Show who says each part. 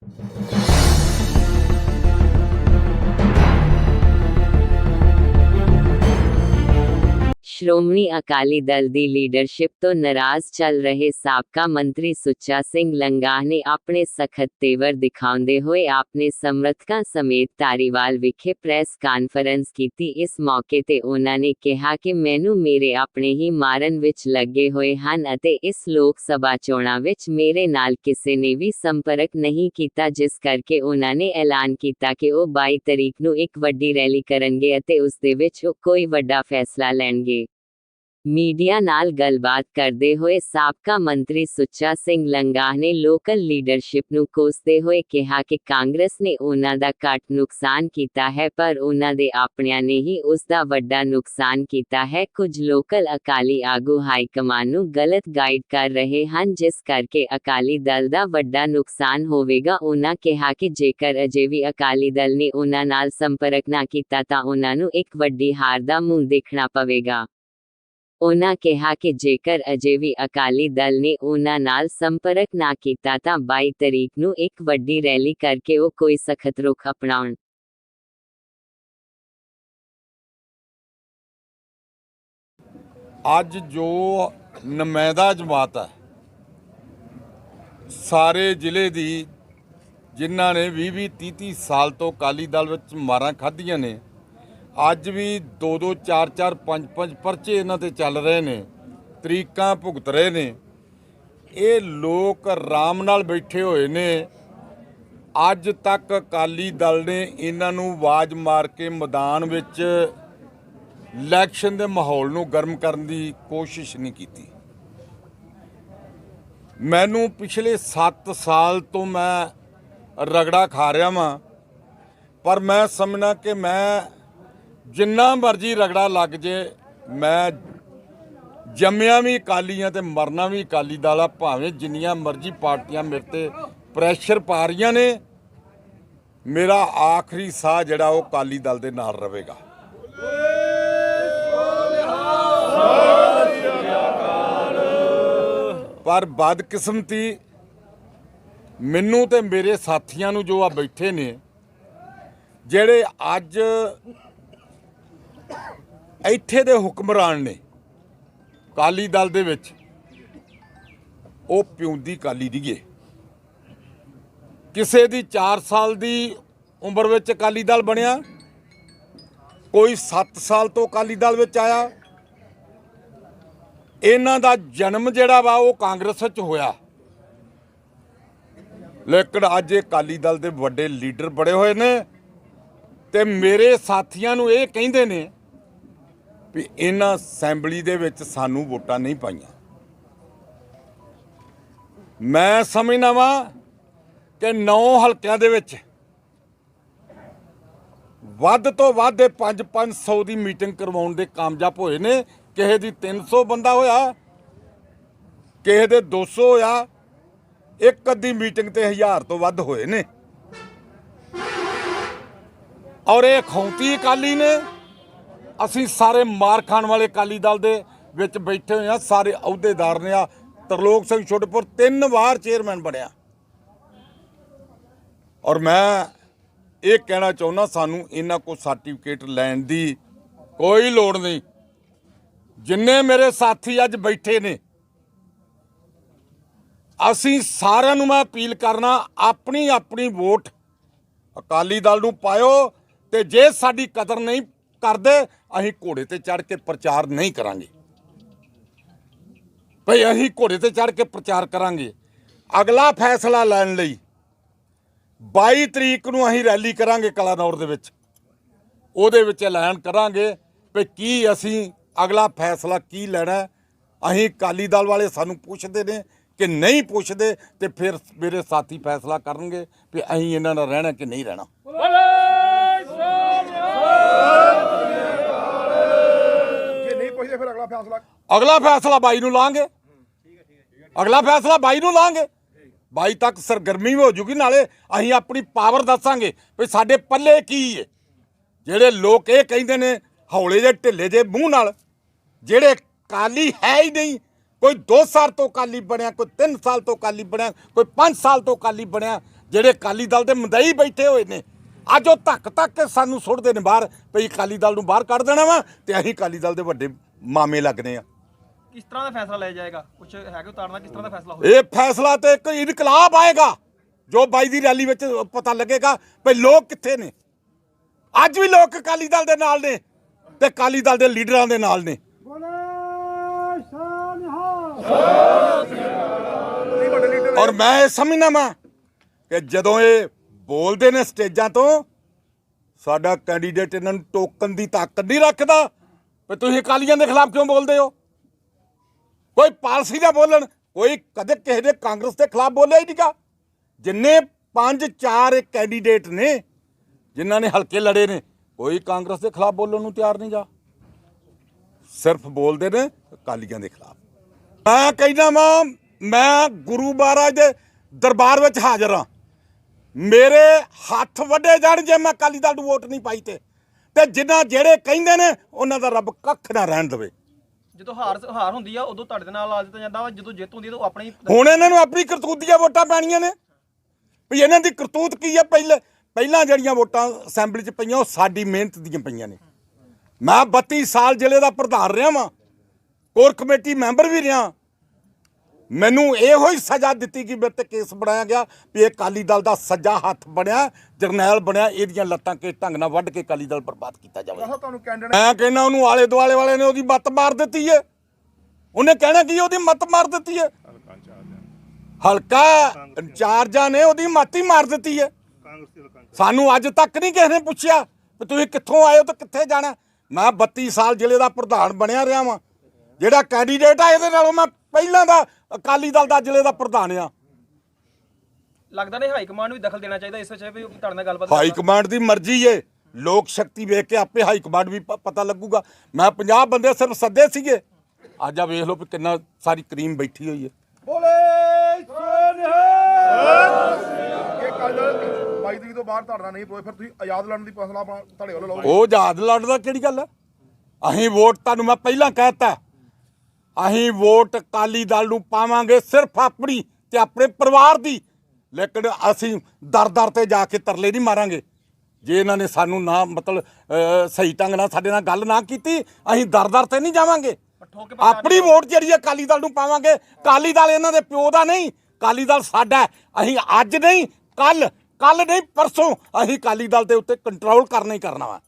Speaker 1: you Shiromani Akali Dal ਦੀ leadership ਤੋਂ ਨਾਰਾਜ਼ ਚੱਲ ਰਹੇ ਸਾਬਕਾ ਮੰਤਰੀ ਸੁੱਚਾ ਸਿੰਘ ਲੰਗਾਹ ਨੇ ਆਪਣੇ ਸਖਤ ਤੇਵਰ ਦਿਖਾਉਂਦੇ ਹੋਏ ਆਪਣੇ ਸਮਰਥਕਾਂ ਸਮੇਤ ਧਾਰੀਵਾਲ ਵਿਖੇ ਪ੍ਰੈਸ ਕਾਨਫਰੰਸ ਕੀਤੀ। ਇਸ ਮੌਕੇ ਤੇ ਉਹਨਾਂ ਨੇ ਕਿਹਾ ਕਿ ਮੈਨੂੰ ਮੇਰੇ ਆਪਣੇ ਹੀ ਮਾਰਨ ਵਿੱਚ ਲੱਗੇ ਹੋਏ ਹਨ ਅਤੇ ਇਸ ਲੋਕ ਸਭਾ ਚੋਣਾਂ ਵਿੱਚ ਮੇਰੇ ਨਾਲ ਕਿਸੇ ਨੇ ਵੀ ਸੰਪਰਕ ਨਹੀਂ ਕੀਤਾ, ਜਿਸ ਕਰਕੇ ਉਹਨਾਂ ਨੇ ਐਲਾਨ ਕੀਤਾ ਕਿ ਉਹ 22 ਤਰੀਕ ਨੂੰ ਇੱਕ ਵੱਡੀ ਰੈਲੀ ਕਰਨਗੇ ਅਤੇ ਉਸ ਦੇ ਵਿੱਚ ਉਹ ਕੋਈ ਵੱਡਾ ਫੈਸਲਾ ਲੈਣਗੇ। ਮੀਡੀਆ ਨਾਲ ਗੱਲਬਾਤ ਕਰਦੇ ਹੋਏ ਸਾਬਕਾ ਮੰਤਰੀ ਸੁੱਚਾ ਸਿੰਘ ਲੰਗਾਹ ਨੇ ਲੋਕਲ ਲੀਡਰਸ਼ਿਪ ਨੂੰ ਕੋਸਦੇ ਹੋਏ ਕਿਹਾ ਕਿ ਕਾਂਗਰਸ ਨੇ ਉਹਨਾਂ ਦਾ ਘੱਟ ਨੁਕਸਾਨ ਕੀਤਾ ਹੈ, ਪਰ ਉਹਨਾਂ ਦੇ ਆਪਣਿਆਂ ਨੇ ਹੀ ਉਸ ਦਾ ਵੱਡਾ ਨੁਕਸਾਨ ਕੀਤਾ ਹੈ। ਕੁਝ ਲੋਕਲ ਅਕਾਲੀ ਆਗੂ ਹਾਈ ਕਮਾਨ ਨੂੰ ਗਲਤ ਗਾਈਡ ਕਰ ਰਹੇ ਹਨ, ਜਿਸ ਕਰਕੇ ਅਕਾਲੀ ਦਲ ਦਾ ਵੱਡਾ ਨੁਕਸਾਨ ਹੋਵੇਗਾ। ਉਹਨਾਂ ਕਿਹਾ ਕਿ ਜੇਕਰ ਅਜੇ ਵੀ ਅਕਾਲੀ ਦਲ ਨੇ ਉਹਨਾਂ ਨਾਲ ਸੰਪਰਕ ਨਾ ਕੀਤਾ ਤਾਂ ਉਹਨਾਂ ਨੂੰ ਇੱਕ ਵੱਡੀ ਹਾਰ ਦਾ ਮੂੰਹ ਦੇਖਣਾ ਪਵੇਗਾ। ਉਹਨਾਂ ਕਿਹਾ ਕਿ ਜੇਕਰ ਅਜੇ ਵੀ ਅਕਾਲੀ ਦਲ ਨੇ ਉਹਨਾਂ ਨਾਲ ਸੰਪਰਕ ਨਾ ਕੀਤਾ ਤਾਂ 22 ਤਰੀਕ ਨੂੰ ਇੱਕ ਵੱਡੀ ਰੈਲੀ ਕਰਕੇ ਉਹ ਕੋਈ ਸਖਤ ਰੁਖ ਅਪਣਾਉਣ।
Speaker 2: ਅੱਜ ਜੋ ਨੁਮਾਇੰਦਾ ਜਮਾਤ ਹੈ, ਸਾਰੇ ਜ਼ਿਲ੍ਹੇ ਦੀ ਜਿਨ੍ਹਾਂ ਨੇ 20 20 30 ਸਾਲ ਤੋਂ ਅਕਾਲੀ ਦਲ ਵਿੱਚ ਮਾਰਾਂ ਖਾਧੀਆਂ ਨੇ ਅੱਜ ਵੀ 2 2 4 4 5 5 ਪਰਚੇ ਇਹਨਾਂ ਤੇ ਚੱਲ ਰਹੇ ਨੇ, ਤਰੀਕਾਂ ਭੁਗਤ ਰਹੇ ਨੇ। ਇਹ ਲੋਕ ਆਰਾਮ ਨਾਲ ਬੈਠੇ ਹੋਏ ਨੇ। ਅੱਜ ਤੱਕ ਅਕਾਲੀ ਦਲ ਨੇ ਇਹਨਾਂ ਨੂੰ ਆਵਾਜ਼ ਮਾਰ ਕੇ ਮੈਦਾਨ ਵਿੱਚ ਇਲੈਕਸ਼ਨ ਦੇ ਮਾਹੌਲ ਨੂੰ ਗਰਮ ਕਰਨ ਦੀ ਕੋਸ਼ਿਸ਼ ਨਹੀਂ ਕੀਤੀ। ਮੈਨੂੰ ਪਿਛਲੇ 7 ਸਾਲ ਤੋਂ ਮੈਂ ਰਗੜਾ ਖਾ ਰਿਹਾ ਵਾਂ, ਪਰ ਮੈਂ ਸਮਝਣਾ ਕਿ ਮੈਂ ਜਿੰਨਾ ਮਰਜ਼ੀ ਰਗੜਾ ਲੱਗ ਜੇ, ਮੈਂ ਜੰਮਿਆ ਵੀ ਅਕਾਲੀਆਂ ਤੇ ਮਰਨਾ ਵੀ ਅਕਾਲੀ ਦਲ ਆ, ਭਾਵੇਂ ਜਿੰਨੀਆਂ ਮਰਜ਼ੀ ਪਾਰਟੀਆਂ ਮੇਰੇ ਤੇ ਪ੍ਰੈਸ਼ਰ ਪਾ ਰਹੀਆਂ ਨੇ, ਮੇਰਾ ਆਖਰੀ ਸਾਹ ਜਿਹੜਾ ਉਹ ਅਕਾਲੀ ਦਲ ਦੇ ਨਾਲ ਰਹੇਗਾ ਪਰ ਬਦਕਿਸਮਤੀ ਮੈਨੂੰ ਤੇ ਮੇਰੇ ਸਾਥੀਆਂ ਨੂੰ ਜੋ ਆ ਬੈਠੇ ਨੇ, ਜਿਹੜੇ ਅੱਜ ਇੱਥੇ ਦੇ ਹੁਕਮਰਾਨ ਨੇ ਕਾਲੀ ਦਲ ਦੇ ਵਿੱਚ, ਉਹ ਪਿਉਂਦੀ ਕਾਲੀ ਦੀਏ ਕਿਸੇ ਦੀ 4 ਸਾਲ ਦੀ ਉਮਰ ਵਿੱਚ ਅਕਾਲੀ ਦਲ ਬਣਿਆ, ਕੋਈ 7 ਸਾਲ ਤੋਂ ਅਕਾਲੀ ਦਲ ਵਿੱਚ ਆਇਆ, ਇਹਨਾਂ ਦਾ ਜਨਮ ਜਿਹੜਾ ਵਾ ਉਹ ਕਾਂਗਰਸ ਵਿੱਚ ਹੋਇਆ। ਲੇਕਿਨ ਅੱਜ ਇਹ ਅਕਾਲੀ ਦਲ ਦੇ ਵੱਡੇ ਲੀਡਰ ਬੜੇ ਹੋਏ ਨੇ ਤੇ ਮੇਰੇ ਸਾਥੀਆਂ ਨੂੰ ਇਹ ਕਹਿੰਦੇ ਨੇ ਵੀ ਇਹਨਾਂ ਅਸੈਂਬਲੀ ਦੇ ਵਿੱਚ ਸਾਨੂੰ ਵੋਟਾਂ ਨਹੀਂ ਪਾਈਆਂ। ਮੈਂ ਸਮਝਦਾ ਵਾਂ ਕਿ 9 ਹਲਕਿਆਂ ਦੇ ਵਿੱਚ ਵੱਧ ਤੋਂ ਵੱਧ ਇਹ 5-500 ਦੀ ਮੀਟਿੰਗ ਕਰਵਾਉਣ ਦੇ ਕਾਮਯਾਬ ਹੋਏ ਨੇ। ਕਿਸੇ ਦੀ 300 ਬੰਦਾ ਹੋਇਆ, ਕਿਸੇ ਦੇ 200 ਹੋਇਆ, ਇੱਕ ਅੱਧੀ ਮੀਟਿੰਗ ਤੇ 1000 ਤੋਂ ਵੱਧ ਹੋਏ ਨੇ। ਔਰ ਇਹ ਖੌਂਤੀ ਅਕਾਲੀ ਨੇ ਅਸੀਂ ਸਾਰੇ ਮਾਰ ਖਾਣ ਵਾਲੇ ਅਕਾਲੀ ਦਲ ਦੇ ਵਿੱਚ ਬੈਠੇ ਹੋਏ ਆ ਸਾਰੇ ਅਹੁਦੇਦਾਰ ਨੇ ਆ। ਤਰਲੋਕ ਸਿੰਘ ਛੋਟੇਪੁਰ ਤਿੰਨ ਵਾਰ ਚੇਅਰਮੈਨ ਬਣਿਆ। ਔਰ ਮੈਂ ਇਹ ਕਹਿਣਾ ਚਾਹੁੰਦਾ, ਸਾਨੂੰ ਇਹਨਾਂ ਕੋ ਸਰਟੀਫਿਕੇਟ ਲੈਣ ਦੀ ਕੋਈ ਲੋੜ ਨਹੀਂ। ਜਿੰਨੇ ਮੇਰੇ ਸਾਥੀ ਅੱਜ ਬੈਠੇ ਨੇ, ਅਸੀਂ ਸਾਰਿਆਂ ਨੂੰ ਮੈਂ ਅਪੀਲ ਕਰਨਾ ਆਪਣੀ ਆਪਣੀ ਵੋਟ ਅਕਾਲੀ ਦਲ ਨੂੰ ਪਾਇਓ ਤੇ ਜੇ ਸਾਡੀ ਕਦਰ ਨਹੀਂ ਕਰਦੇ, ਅਸੀਂ ਘੋੜੇ ਤੇ ਚੜ ਕੇ ਪ੍ਰਚਾਰ ਨਹੀਂ ਕਰਾਂਗੇ। ਭਈ ਅਸੀਂ ਘੋੜੇ ਤੇ ਚੜ ਕੇ ਪ੍ਰਚਾਰ ਕਰਾਂਗੇ। ਅਗਲਾ ਫੈਸਲਾ ਲੈਣ ਲਈ 22 ਤਰੀਕ ਨੂੰ ਅਸੀਂ ਰੈਲੀ ਕਰਾਂਗੇ ਕਲਾਨੌਰ ਦੇ ਵਿੱਚ। ਉਹਦੇ ਵਿੱਚ ਐਲਾਨ ਕਰਾਂਗੇ ਵੀ ਕੀ ਅਸੀਂ ਅਗਲਾ ਫੈਸਲਾ ਕੀ ਲੈਣਾ ਅਸੀਂ ਅਕਾਲੀ ਦਲ ਵਾਲੇ ਸਾਨੂੰ ਪੁੱਛਦੇ ਨੇ ਕਿ ਨਹੀਂ ਪੁੱਛਦੇ ਤੇ ਫਿਰ ਮੇਰੇ ਸਾਥੀ ਫੈਸਲਾ ਕਰਨਗੇ ਵੀ ਅਸੀਂ ਇਹਨਾਂ ਨਾਲ ਰਹਿਣਾ ਕਿ ਨਹੀਂ ਰਹਿਣਾ।
Speaker 3: ਫਿਰ ਅਗਲਾ ਫੈਸਲਾ?
Speaker 2: ਅਗਲਾ ਫੈਸਲਾ ਬਾਈ ਨੂੰ ਲਾਂਗੇ। ਅਗਲਾ ਫੈਸਲਾ ਬਾਈ ਨੂੰ ਲਾਂਗੇ। ਬਾਈ ਤੱਕ ਸਰਗਰਮੀ ਹੋ ਜੂਗੀ, ਨਾਲੇ ਅਸੀਂ ਆਪਣੀ ਪਾਵਰ ਦੱਸਾਂਗੇ ਵੀ ਸਾਡੇ ਪੱਲੇ ਕੀ ਹੈ ਜਿਹੜੇ ਲੋਕ ਇਹ ਕਹਿੰਦੇ ਨੇ, ਹੌਲੇ ਜੇ ਢਿੱਲੇ ਜੇ ਮੂੰਹ ਨਾਲ, ਜਿਹੜੇ ਕਾਲੀ ਹੈ ਹੀ ਨਹੀਂ, ਕੋਈ 2 ਸਾਲ ਤੋਂ ਕਾਲੀ ਬਣਿਆ, ਕੋਈ 3 ਸਾਲ ਤੋਂ ਕਾਲੀ ਬਣਿਆ, ਕੋਈ 5 ਸਾਲ ਤੋਂ ਕਾਲੀ ਬਣਿਆ, ਜਿਹੜੇ ਅਕਾਲੀ ਦਲ ਦੇ ਮੰਦਈ ਬੈਠੇ ਹੋਏ ਨੇ, ਅੱਜ ਉਹ ਧੱਕ ਧੱਕ ਕੇ ਸਾਨੂੰ ਸੁੱਟਦੇ ਨੇ ਬਾਹਰ ਭਈ ਅਕਾਲੀ ਦਲ ਨੂੰ ਬਾਹਰ ਕੱਢ ਦੇਣਾ ਵਾ ਤੇ ਅਸੀਂ ਅਕਾਲੀ ਦਲ ਦੇ ਵੱਡੇ ਮਾਮੇ ਲੱਗਨੇ ਆ।
Speaker 4: ਕਿਸ ਤਰ੍ਹਾਂ ਦਾ ਫੈਸਲਾ ਲਿਆ ਜਾਏਗਾ? ਕੁਝ ਹੈਗਾ ਉਤਾਰਨਾ? ਕਿਸ ਤਰ੍ਹਾਂ ਦਾ ਫੈਸਲਾ ਹੋਏਗਾ?
Speaker 2: ਇਹ ਫੈਸਲਾ ਤੇ ਇੱਕ ਇਨਕਲਾਬ ਆਏਗਾ ਜੋ ਬਾਈ ਦੀ ਰੈਲੀ ਵਿੱਚ ਪਤਾ ਲੱਗੇਗਾ ਭਈ ਲੋਕ ਕਿੱਥੇ ਨੇ। ਅੱਜ ਵੀ ਲੋਕ ਅਕਾਲੀ ਦਲ ਦੇ ਨਾਲ ਨੇ ਤੇ ਅਕਾਲੀ ਦਲ ਦੇ ਲੀਡਰਾਂ ਦੇ ਨਾਲ ਨੇ। ਔਰ ਮੈਂ ਇਹ ਸਮਝਣਾ ਵਾਂ ਕਿ ਜਦੋਂ ਇਹ ਬੋਲਦੇ ਨੇ ਸਟੇਜਾਂ ਤੋਂ ਸਾਡਾ ਕੈਂਡੀਡੇਟ ਇਹਨਾਂ ਨੂੰ ਟੋਕਨ ਦੀ ਤਾਕਤ ਨਹੀਂ ਰੱਖਦਾ। ਵੀ ਤੁਸੀਂ ਅਕਾਲੀਆਂ ਦੇ ਖਿਲਾਫ ਕਿਉਂ ਬੋਲਦੇ ਹੋ? ਕੋਈ ਪਾਲਸੀ ਦਾ ਬੋਲਣ, ਕੋਈ ਕਦੇ ਕਿਸੇ ਦੇ ਕਾਂਗਰਸ ਦੇ ਖਿਲਾਫ ਬੋਲਿਆ ਹੀ ਨਹੀਂਗਾ ਜਿੰਨੇ ਪੰਜ, ਚਾਰ ਕੈਂਡੀਡੇਟ ਨੇ, ਜਿਨ੍ਹਾਂ ਨੇ ਹਲਕੇ ਲੜੇ ਨੇ, ਕੋਈ ਕਾਂਗਰਸ ਦੇ ਖਿਲਾਫ ਬੋਲਣ ਨੂੰ ਤਿਆਰ ਨਹੀਂ ਜਾ ਸਿਰਫ ਬੋਲਦੇ ਨੇ ਅਕਾਲੀਆਂ ਦੇ ਖਿਲਾਫ। ਮੈਂ ਕਹਿੰਦਾ ਵਾਂ, ਮੈਂ ਗੁਰੂ ਮਹਾਰਾਜ ਦੇ ਦਰਬਾਰ ਵਿੱਚ ਹਾਜ਼ਰ ਹਾਂ। ਮੇਰੇ ਹੱਥ ਵੱਡੇ ਜਾਣ ਜੇ ਮੈਂ ਅਕਾਲੀ ਦਲ ਨੂੰ ਵੋਟ ਨਹੀਂ ਪਾਈ ਤੇ। ਤੇ ਜਿਨ੍ਹਾਂ ਜਿਹੜੇ ਕਹਿੰਦੇ ਨੇ ਉਹਨਾਂ ਦਾ ਰੱਬ ਕੱਖ ਨਾ ਰਹਿਣ ਦੇਵੇ।
Speaker 4: ਜਦੋਂ ਹਾਰ ਹਾਰ ਹੁੰਦੀ ਆ ਉਦੋਂ ਤੁਹਾਡੇ ਨਾਲ ਆ ਦਿੱਤਾ ਜਾਂਦਾ ਵਾ ਜਦੋਂ ਜਿੱਤ ਹੁੰਦੀ ਆ ਤਾਂ ਆਪਣੀ
Speaker 2: ਹੁਣ ਇਹਨਾਂ ਨੂੰ ਆਪਣੀ ਕਰਤੂਤ ਦੀਆਂ ਵੋਟਾਂ ਪੈਣੀਆਂ ਨੇ। ਵੀ ਇਹਨਾਂ ਦੀ ਕਰਤੂਤ ਕੀ ਹੈ ਪਹਿਲੇ ਪਹਿਲਾਂ ਜਿਹੜੀਆਂ ਵੋਟਾਂ ਅਸੈਂਬਲੀ 'ਚ ਪਈਆਂ ਉਹ ਸਾਡੀ ਮਿਹਨਤ ਦੀਆਂ ਪਈਆਂ ਨੇ। ਮੈਂ 32 ਸਾਲ ਜ਼ਿਲ੍ਹੇ ਦਾ ਪ੍ਰਧਾਨ ਰਿਹਾ ਵਾਂ। ਕੋਰ ਕਮੇਟੀ ਮੈਂਬਰ ਵੀ ਰਿਹਾ। ਮੈਨੂੰ ਇਹੋ ਹੀ ਸਜ਼ਾ ਦਿੱਤੀ ਕਿ ਮੇਰੇ ਤੇ ਕੇਸ ਬਣਾਇਆ ਗਿਆ ਵੀ ਇਹ ਅਕਾਲੀ ਦਲ ਦਾ ਸੱਜਾ ਹੱਥ ਬਣਿਆ ਜਰਨੈਲ ਬਣਿਆ ਇਹਦੀਆਂ ਲੱਤਾਂ ਕੇ ਢੰਗ ਨਾਲ ਵੱਢ ਕੇ ਅਕਾਲੀ ਦਲ ਬਰਬਾਦ ਕੀਤਾ ਜਾਵੇ।
Speaker 3: ਦੱਸੋ ਤੁਹਾਨੂੰ ਕੈਂਡੀਡੇਟ
Speaker 2: ਮੈਂ ਕਹਿੰਦਾ ਉਹਨੂੰ ਆਲੇ ਦੁਆਲੇ ਵਾਲੇ ਨੇ ਉਹਦੀ ਮੱਤ ਮਾਰ ਦਿੱਤੀ ਏ। ਉਹਨੇ ਕਹਿਣਾ ਕੀ ਉਹਦੀ ਮੱਤ ਮਾਰ ਦਿੱਤੀ ਏ? ਹਲਕਾ ਇੰਚਾਰਜਾਂ ਨੇ ਉਹਦੀ ਮੱਤ ਹੀ ਮਾਰ ਦਿੱਤੀ ਏ। ਸਾਨੂੰ ਅੱਜ ਤੱਕ ਨਹੀਂ ਕਿਸੇ ਨੇ ਪੁੱਛਿਆ ਵੀ ਤੁਸੀਂ ਕਿੱਥੋਂ ਆਏ ਹੋ ਤੇ ਕਿੱਥੇ ਜਾਣਾ। ਮੈਂ 32 ਸਾਲ ਜ਼ਿਲ੍ਹੇ ਦਾ ਪ੍ਰਧਾਨ ਬਣਿਆ ਰਿਹਾ ਵਾਂ। ਜਿਹੜਾ ਕੈਂਡੀਡੇਟ ਆ ਇਹਦੇ ਨਾਲੋਂ ਮੈਂ ਪਹਿਲਾਂ ਦਾ ਅਕਾਲੀ ਦਲ ਦਾ ਜ਼ਿਲ੍ਹੇ ਦਾ ਪ੍ਰਧਾਨ ਆ।
Speaker 4: ਲੱਗਦਾ ਨਹੀਂ ਹਾਈ ਕਮਾਂਡ ਵੀ ਦਖਲ ਦੇਣਾ ਚਾਹੀਦਾ ਇਸ ਵਿੱਚ ਵੀ ਤੁਹਾਡੇ ਨਾਲ ਗੱਲਬਾਤ
Speaker 2: ਹਾਈ ਕਮਾਂਡ ਦੀ ਮਰਜ਼ੀ ਏ। ਲੋਕ ਸ਼ਕਤੀ ਵੇਖ ਕੇ ਆਪੇ ਹਾਈ ਕਮਾਂਡ ਵੀ ਪਤਾ ਲੱਗੂਗਾ। ਮੈਂ 50 ਬੰਦੇ ਸਿਰਫ ਸੱਦੇ ਸੀਗੇ। ਅੱਜ ਆ ਵੇਖ ਲਓ ਵੀ ਕਿੰਨਾ ਸਾਰੀ ਕਰੀਮ ਬੈਠੀ ਹੋਈ ਏ।
Speaker 3: ਬੋਲੇ ਸੋਨਿਹਾ ਇਹ ਕੱਲ 22 ਤਰੀਕ ਤੋਂ ਬਾਅਦ ਤੁਹਾਡਾ ਨਹੀਂ ਪੋਏ ਫਿਰ ਤੁਸੀਂ ਆਜ਼ਾਦ ਲੜਨ ਦੀ ਫੈਸਲਾ ਤੁਹਾਡੇ ਵੱਲੋਂ ਲਓਗੇ
Speaker 2: ਉਹ ਆਜ਼ਾਦ ਲੜਦਾ ਕਿਹੜੀ ਗੱਲ ਹੈ ਅਸੀਂ ਵੋਟ ਤੁਹਾਨੂੰ ਮੈਂ ਪਹਿਲਾਂ ਕਹਿਤਾ ਅਸੀਂ ਵੋਟ ਅਕਾਲੀ ਦਲ ਨੂੰ ਪਾਵਾਂਗੇ ਸਿਰਫ ਆਪਣੀ ਤੇ ਆਪਣੇ ਪਰਿਵਾਰ ਦੀ। ਲੇਕਿਨ ਅਸੀਂ ਦਰ ਦਰ ਤੇ ਜਾ ਕੇ ਤਰਲੇ ਨਹੀਂ ਮਾਰਾਂਗੇ। ਜੇ ਇਹਨਾਂ ਨੇ ਸਾਨੂੰ ਨਾ ਮਤਲਬ ਸਹੀ ਢੰਗ ਨਾਲ ਸਾਡੇ ਨਾਲ ਗੱਲ ਨਾ ਕੀਤੀ ਅਸੀਂ ਦਰ ਦਰ ਤੇ ਨਹੀਂ ਜਾਵਾਂਗੇ। ਆਪਣੀ ਵੋਟ ਜਿਹੜੀ ਹੈ ਅਕਾਲੀ ਦਲ ਨੂੰ ਪਾਵਾਂਗੇ। ਅਕਾਲੀ ਦਲ ਇਹਨਾਂ ਦੇ ਪਿਓ ਦਾ ਨਹੀਂ ਅਕਾਲੀ ਦਲ ਸਾਡਾ। ਅਸੀਂ ਅੱਜ ਨਹੀਂ ਕੱਲ ਕੱਲ ਨਹੀਂ ਪਰਸੋਂ ਅਸੀਂ ਅਕਾਲੀ ਦਲ ਦੇ ਉੱਤੇ ਕੰਟਰੋਲ ਕਰਨਾ ਹੀ ਕਰਨਾ ਵਾ।